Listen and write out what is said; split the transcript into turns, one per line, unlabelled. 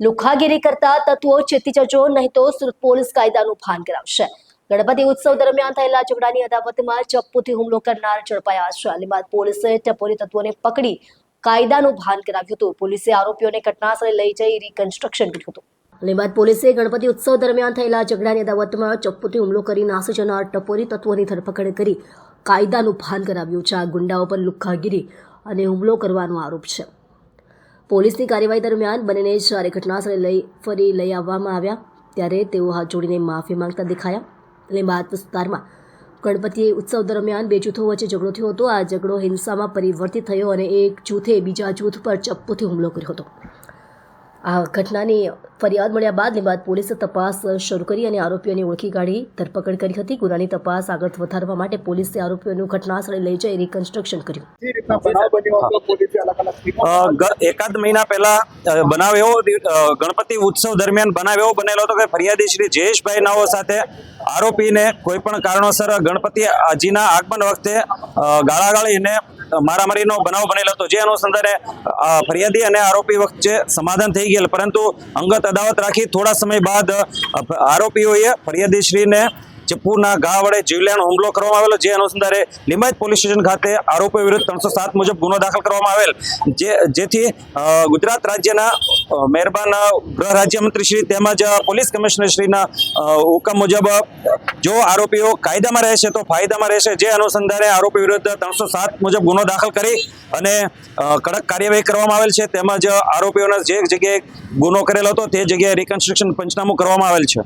લુખાગીરી કરતા તત્વો ચેતી જજો, નહીં તો પોલીસ કાયદાનું ભાન કરાવશે. ગણપતિ ઉત્સવ દરમિયાન થયેલા ઝઘડાની અદાવતમાં ચપ્પુથી હુમલો કરનાર ઝડપાયા છે. અલીબાદ પોલીસે ટપોરી તત્વોને પકડી કાયદાનું ભાન કરાવ્યું હતું. પોલીસે આરોપીઓને ઘટનાસ્થળે લઈ જઈ રિકન્સ્ટ્રક્શન કર્યું હતું. અલીબાદ પોલીસે ગણપતિ ઉત્સવ દરમિયાન થયેલા ઝઘડાની અદાવતમાં ચપ્પુથી હુમલો કરી નાસી જનાર ટપોરી તત્વોની ધરપકડ કરી કાયદાનું ભાન કરાવ્યું છે. આ ગુંડાઓ પર લુખ્ખાગીરી અને હુમલો કરવાનો આરોપ છે. પોલીસની કાર્યવાહી દરમિયાન બંનેને જ્યારે ઘટનાસ્થળે લઈ ફરી લઈ આવવામાં આવ્યા, ત્યારે તેઓ હાથ જોડીને માફી માંગતા દેખાયા લીંબાદ વિસ્તારમાં ગણપતિ ઉત્સવ દરમિયાન બે જૂથો વચ્ચે ઝઘડો થયો હતો. આ ઝઘડો હિંસામાં પરિવર્તિત થયો અને એક જૂથે બીજા જૂથ પર ચપ્પુથી હુમલો કર્યો હતો. આ ઘટનાની ફરિયાદ મળ્યા બાદ લીંબાદ પોલીસે તપાસ શરૂ કરી અને આરોપીઓની ઓળખી કાઢી ધરપકડ કરી હતી. ગુનાની તપાસ આગળ વધારવા માટે પોલીસે આરોપીઓનું ઘટનાસ્થળે લઈ જઈ રિકન્સ્ટ્રક્શન કર્યું.
એકાદ મહિના પહેલા બનાવ એવો ગણપતિ ઉત્સવ દરમિયાન બનાવ એવો બનેલો હતો કે ફરિયાદી શ્રી જયેશભાઈ નાઓ સાથે આરોપીને કોઈ પણ કારણોસર ગણપતિ આજીના આગમન વખતે ગાળાગાળીને મારામારીનો બનાવ બનેલો હતો. જે અનુસંધાને ફરિયાદી અને આરોપી વચ્ચે સમાધાન થઈ ગયેલ. પરંતુ અંગત અદાવત રાખી થોડા સમય બાદ આરોપીઓએ ફરિયાદી શ્રીને ચપ્પુના ઘા વડે જીવલેણ હુમલો કરવામાં આવેલો, જે અનુસંધારે લિંબાયત પોલીસ સ્ટેશન ખાતે આરોપી વિરુદ્ધ ત્રણસો સાત મુજબ ગુનો દાખલ કરવામાં આવેલ. જે, જેથી ગુજરાત રાજ્યના મહેરબાન ગૃહ રાજ્યમંત્રી શ્રી તેમજ પોલીસ કમિશનર શ્રીના હુકમ મુજબ જો આરોપીઓ કાયદામાં રહેશે તો ફાયદામાં રહેશે. જે અનુસંધાને આરોપી વિરુદ્ધ ત્રણસો સાત મુજબ ગુનો દાખલ કરી અને કડક કાર્યવાહી કરવામાં આવેલ છે. તેમજ આરોપીઓના જે જગ્યાએ ગુનો કરેલો હતો તે જગ્યાએ રિકન્સ્ટ્રક્શન પંચનામું કરવામાં આવેલ છે.